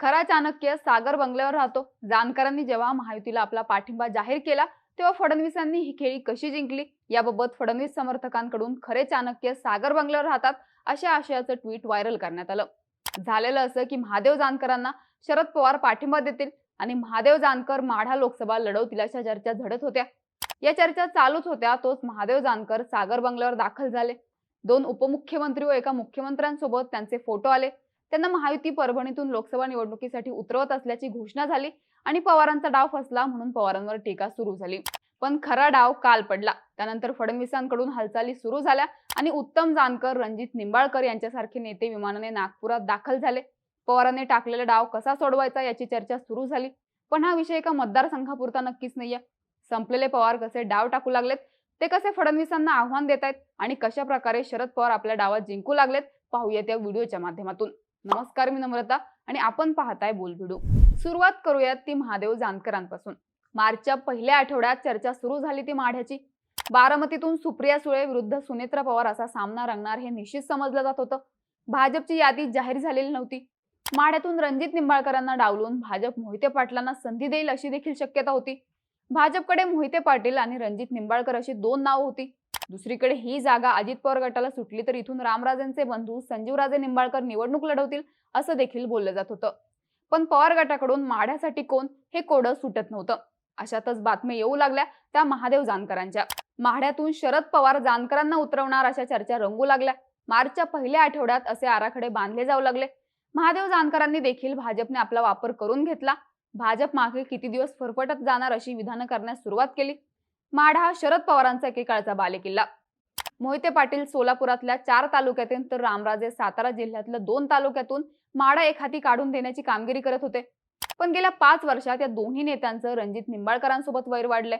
खरा चाणक्य सागर बंगल्यावर राहतो. जानकरांनी जेव्हा महायुतीला आपला पाठिंबा जाहीर केला तेव्हा फडणवीसांनी ही खेळी कशी जिंकली? याबाबत फडणवीस समर्थकांकडून खरे चाणक्य सागर बंगल्यावर राहतात अशा आशयाचं ट्विट व्हायरल करण्यात आलं. झालेलं असं की महादेव जानकरांना शरद पवार पाठिंबा देतील आणि महादेव जानकर माढा लोकसभा लढवतील अशा चर्चा झडत होत्या. या चर्चा चालूच होत्या तोच महादेव जानकर सागर बंगल्यावर दाखल झाले. दोन उपमुख्यमंत्री व एका मुख्यमंत्र्यांसोबत त्यांचे फोटो आले. त्यांना महायुती परभणीतून लोकसभा निवडणुकीसाठी उतरवत असल्याची घोषणा झाली आणि पवारांचा डाव फसला म्हणून पवारांवर टीका सुरू झाली. पण खरा डाव काल पडला. त्यानंतर फडणवीसांकडून हालचाली सुरू झाल्या आणि उत्तम जानकर रणजित निंबाळकर यांच्यासारखे नेते विमानाने नागपुरात दाखल झाले. पवारांनी टाकलेला डाव कसा सोडवायचा याची चर्चा सुरू झाली. पण हा विषय एका मतदारसंघापुरता नक्कीच नाहीये. संपलेले पवार कसे डाव टाकू लागलेत? ते कसे फडणवीसांना आव्हान देत आहेत आणि कशा प्रकारे शरद पवार आपल्या डावात जिंकू लागलेत? पाहूयात या व्हिडिओच्या माध्यमातून. नमस्कार मी नम्रता आणि आपण पाहताय बोल सुरुवात करूयात ती महादेव जानकरांपासून. मार्चच्या पहिल्या आठवड्यात चर्चा सुरू झाली ती माढ्याची. बारामतीतून सुप्रिया सुळे विरुद्ध सुनेत्रा पवार असा सामना रंगणार हे निश्चित समजलं जात होतं. भाजपची यादी जाहीर झालेली नव्हती. माढ्यातून रणजित निंबाळकरांना डावलून भाजप मोहिते पाटलांना संधी देईल अशी देखील शक्यता होती. भाजपकडे मोहिते पाटील आणि रणजित निंबाळकर अशी दोन नावं होती. दुसरीकडे ही जागा अजित पवार गटाला सुटली तर इथून रामराजेंचे बंधू संजीवराजे निंबाळकर निवडणूक लढवतील असं देखील बोललं जात होतं. पण पवार गटाकडून माढ्यासाठी कोण हे कोडं सुटत नव्हतं. अशातच बातम्या येऊ लागल्या त्या महादेव जानकरांच्या. माढ्यातून शरद पवार जानकरांना उतरवणार अशा चर्चा रंगू लागल्या. मार्चच्या पहिल्या आठवड्यात असे आराखडे बांधले जाऊ लागले. महादेव जानकरांनी देखील भाजपने आपला वापर करून घेतला. भाजप मागे किती दिवस फरफटत जाणार अशी विधानं करण्यास सुरुवात केली. माढा हा शरद पवारांचा एकेकाळचा बालेकिल्ला. मोहिते पाटील सोलापुरातल्या चार तालुक्यातून तर रामराजे सातारा जिल्ह्यातल्या दोन तालुक्यातून माडा एक हाती काढून देण्याची कामगिरी करत होते. पण गेल्या पाच वर्षात या दोन्ही नेत्यांचं रणजित निंबाळकरांसोबत वैर वाढलंय.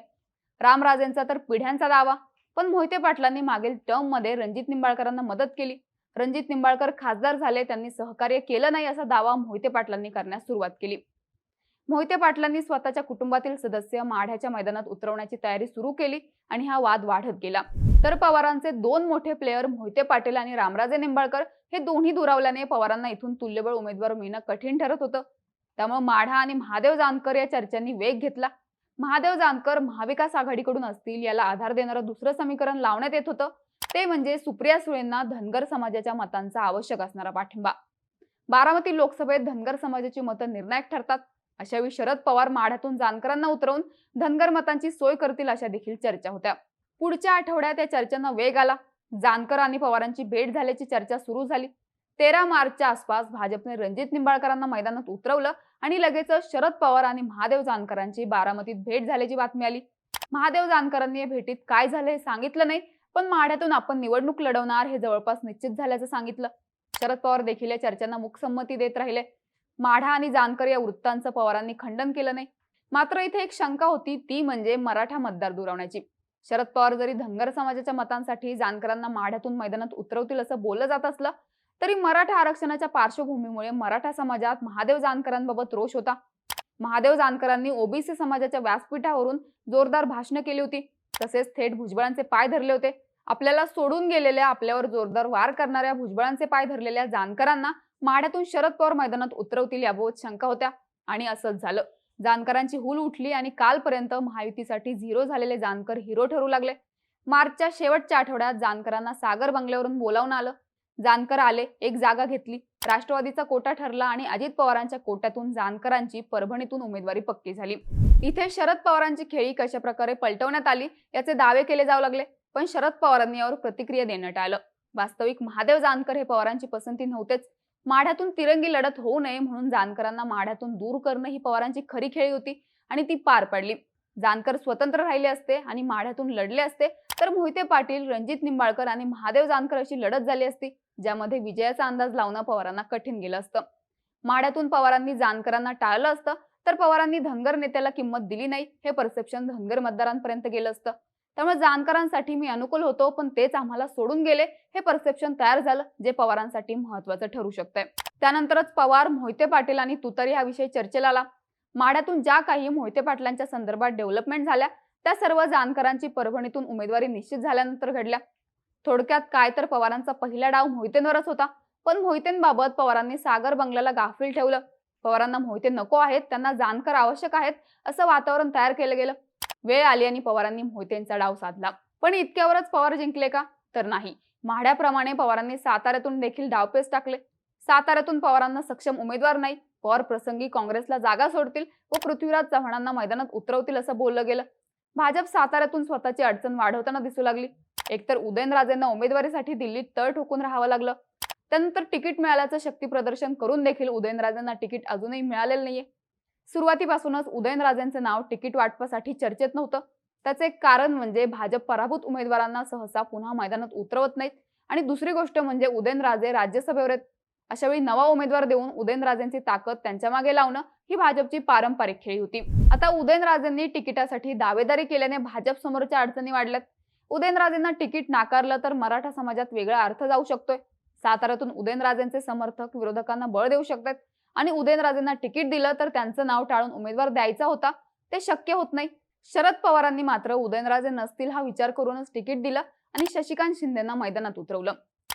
रामराजेंचा तर पिढ्यांचा दावा पण मोहिते पाटलांनी मागील टर्ममध्ये रणजित निंबाळकरांना मदत केली. रणजित निंबाळकर खासदार झाले त्यांनी सहकार्य केलं नाही असा दावा मोहिते पाटलांनी करण्यास सुरुवात केली. मोहिते पाटलांनी स्वतःच्या कुटुंबातील सदस्य माढ्याच्या मैदानात उतरवण्याची तयारी सुरू केली आणि हा वाद वाढत गेला. तर पवारांचे दोन मोठे प्लेयर मोहिते पाटील आणि रामराजे निंबाळकर हे दोन्ही दुरावल्याने पवारांना इथून तुल्यबळ उमेदवार मिळणं कठीण ठरत होतं. त्यामुळे माढा आणि महादेव जानकर या चर्चांनी वेग घेतला. महादेव जानकर महाविकास आघाडीकडून असतील याला आधार देणारं दुसरं समीकरण लावण्यात येत होतं. ते म्हणजे सुप्रिया सुळेंना धनगर समाजाच्या मतांचा आवश्यक असणारा पाठिंबा. बारामती लोकसभेत धनगर समाजाची मतं निर्णायक ठरतात. अशावेळी शरद पवार माढ्यातून जानकरांना उतरवून धनगर मतांची सोय करतील अशा देखील चर्चा होत्या. पुढच्या आठवड्यात या चर्चांना वेग आला. जानकर आणि पवारांची भेट झाल्याची चर्चा सुरू झाली. तेरा मार्चच्या आसपास भाजपने रणजित निंबाळकरांना मैदानात उतरवलं आणि लगेचच शरद पवार आणि महादेव जानकरांची बारामतीत भेट झाल्याची बातमी आली. महादेव जानकरांनी या भेटीत काय झालं हे सांगितलं नाही पण माढ्यातून आपण निवडणूक लढवणार हे जवळपास निश्चित झाल्याचं सांगितलं. शरद पवार देखील या चर्चांना मुखसंमती देत राहिले. माढा आणि जानकर या वृत्तांचं पवारांनी खंडन केलं नाही. मात्र इथे एक शंका होती ती म्हणजे मराठा मतदार दुरावण्याची. शरद पवार जरी धनगर समाजाच्या मतांसाठी जानकरांना माढ्यातून मैदानात उतरवतील असं बोललं जात असलं तरी मराठा आरक्षणाच्या पार्श्वभूमीमुळे मराठा समाजात महादेव जानकरांबाबत रोष होता. महादेव जानकरांनी ओबीसी समाजाच्या व्यासपीठावरून जोरदार भाषणं केली होती. तसेच थेट भुजबळांचे पाय धरले होते. आपल्याला सोडून गेलेल्या आपल्यावर जोरदार वार करणाऱ्या भुजबळांचे पाय धरलेल्या जानकरांना माड्यातून शरद पवार मैदानात उतरवतील याबाबत शंका होत्या. आणि असंच झालं. जानकरांची हुल उठली आणि कालपर्यंत महायुतीसाठी झिरो झालेले जानकर हिरो ठरू लागले. मार्चच्या शेवटच्या आठवड्यात जानकरांना सागर बंगल्यावरून बोलावून आलं. जानकर आले एक जागा घेतली. राष्ट्रवादीचा कोटा ठरला आणि अजित पवारांच्या कोट्यातून जानकरांची परभणीतून उमेदवारी पक्की झाली. इथे शरद पवारांची खेळी कशा प्रकारे पलटवण्यात आली याचे दावे केले जाऊ लागले. पण शरद पवारांनी यावर प्रतिक्रिया देण्यात आलं. वास्तविक महादेव जानकर हे पवारांची पसंती नव्हतेच. माढ्यातून तिरंगी लढत होऊ नये म्हणून जानकरांना माढ्यातून दूर करणं ही पवारांची खरी खेळी होती आणि ती पार पडली. जानकर स्वतंत्र राहिले असते आणि माढ्यातून लढले असते तर मोहिते पाटील रणजित निंबाळकर आणि महादेव जानकर अशी लढत झाली असती ज्यामध्ये विजयाचा अंदाज लावणं पवारांना कठीण गेलं असतं. माढ्यातून पवारांनी जानकरांना टाळलं असतं तर पवारांनी धनगर नेत्याला किंमत दिली नाही हे परसेप्शन धनगर मतदारांपर्यंत गेलं असतं. त्यामुळे जानकरांसाठी मी अनुकूल होतो पण तेच आम्हाला सोडून गेले. हे परसेप्शन तयार झालं जे पवारांसाठी महत्वाचं ठरू शकतंय. त्यानंतरच पवार मोहिते पाटील आणि तुतारी हा विषय चर्चेला आला. माड्यातून ज्या काही मोहिते पाटलांच्या संदर्भात डेव्हलपमेंट झाल्या त्या सर्व जानकरांची परभणीतून उमेदवारी निश्चित झाल्यानंतर घडल्या. थोडक्यात काय तर पवारांचा पहिला डाव मोहितेंवरच होता. पण मोहितेंबाबत पवारांनी सागर बंगल्याला गाफील ठेवलं. पवारांना मोहिते नको आहेत त्यांना जानकर आवश्यक आहेत असं वातावरण तयार केलं गेलं. वेळ आली आणि पवारांनी मोहितेंचा डाव साधला. पण इतक्यावरच पवार जिंकले का? तर नाही. माढ्याप्रमाणे पवारांनी साताऱ्यातून देखील डावपेच टाकले. साताऱ्यातून पवारांना सक्षम उमेदवार नाही. पवार प्रसंगी काँग्रेसला जागा सोडतील व पृथ्वीराज चव्हाणांना मैदानात उतरवतील असं बोललं गेलं. भाजप साताऱ्यातून स्वतःची अडचण वाढवताना दिसू लागली. एकतर उदयनराजेंना उमेदवारीसाठी दिल्लीत तळ ठोकून राहावं लागलं. त्यानंतर तिकीट मिळाल्याचं शक्तीप्रदर्शन करून देखील उदयनराजेंना तिकीट अजूनही मिळालेलं नाहीये. सुरुवातीपासूनच उदयनराजेंचं नाव तिकीट वाटपासाठी चर्चेत नव्हतं. त्याचे एक कारण म्हणजे भाजप पराभूत उमेदवारांना सहसा पुन्हा मैदानात उतरवत नाहीत. आणि दुसरी गोष्ट म्हणजे उदयनराजे राज्यसभेवर आहेत. अशावेळी नवा उमेदवार देऊन उदयनराजेंची ताकद त्यांच्या मागे लावणं ही भाजपची पारंपरिक खेळी होती. आता उदयनराजेंनी तिकिटासाठी दावेदारी केल्याने भाजप समोरच्या अडचणी वाढल्यात. उदयनराजेंना तिकीट नाकारलं तर मराठा समाजात वेगळा अर्थ जाऊ शकतोय. साताऱ्यातून उदयनराजेंचे समर्थक विरोधकांना बळ देऊ शकतात. आणि उदयनराजेंना तिकीट दिलं तर त्यांचं नाव टाळून उमेदवार द्यायचा होता. ते शक्य होत नाही. शरद पवारांनी मात्र उदयनराजे नसतील हा विचार करूनच तिकीट दिलं आणि शशिकांत शिंदेना मैदानात उतरवलं.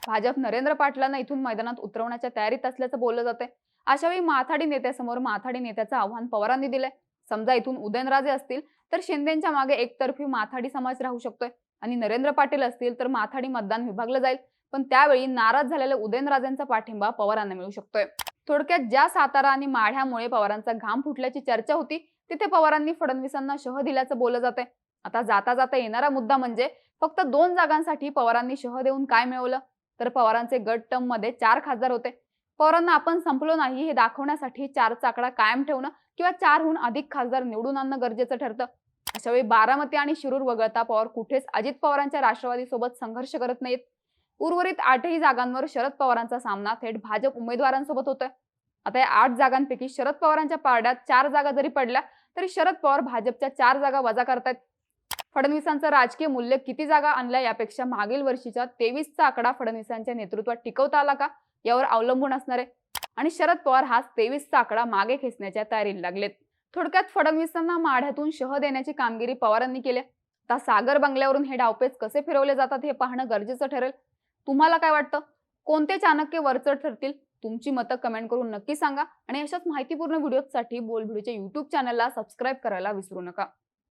भाजप नरेंद्र पाटलांना इथून मैदानात उतरवण्याच्या तयारीत असल्याचं बोललं जातंय. अशावेळी माथाडी नेत्यासमोर माथाडी नेत्याचं आव्हान पवारांनी दिलंय. समजा इथून उदयनराजे असतील तर शिंदेच्या मागे एकतर्फी माथाडी समाज राहू शकतोय आणि नरेंद्र पाटील असतील तर माथाडी मतदान विभागलं जाईल. पण त्यावेळी नाराज झालेल्या उदयनराजेंचा पाठिंबा पवारांना मिळू शकतोय. थोडक्यात ज्या सातारा आणि माढ्यामुळे पवारांचा घाम फुटल्याची चर्चा होती तिथे पवारांनी फडणवीसांना शह दिल्याचं बोललं जातंय. आता जाता जाता येणारा मुद्दा म्हणजे फक्त दोन जागांसाठी पवारांनी शह देऊन काय मिळवलं? तर पवारांचे गट टर्ममध्ये चार खासदार होते. पवारांना आपण संपलो नाही हे दाखवण्यासाठी चारचा आकडा कायम ठेवणं किंवा चारहून अधिक खासदार निवडून आणणं गरजेचं ठरतं. अशावेळी बारामती आणि शिरूर वगळता पवार कुठेच अजित पवारांच्या राष्ट्रवादी सोबत संघर्ष करत नाहीत. उर्वरित आठही जागांवर शरद पवारांचा सामना थेट भाजप उमेदवारांसोबत होतोय. आता या आठ जागांपैकी शरद पवारांच्या पारड्यात चार जागा जरी पडल्या तरी शरद पवार भाजपच्या चार जागा वजा करतायत. फडणवीसांचं राजकीय मूल्य किती जागा आणल्या यापेक्षा मागील वर्षीचा तेवीसचा आकडा फडणवीसांच्या नेतृत्वात टिकवता आला का? यावर अवलंबून असणार. आहे आणि शरद पवार हाच तेवीसचा आकडा मागे खेचण्याच्या तयारीला लागलेत. थोडक्यात फडणवीसांना माढ्यातून शह देण्याची कामगिरी पवारांनी केली आता सागर बंगल्यावरून हे डावपेच कसे फिरवले जातात हे पाहणं गरजेचं ठरेल. तुम्हाला काय वाटतं? कोणते चाणक्य वरचढ ठरतील? तुमची मतं कमेंट करून नक्की सांगा आणि अशाच माहितीपूर्ण व्हिडिओसाठी बोल व्हिडिओच्या युट्यूब चॅनलला सबस्क्राईब करायला विसरू नका.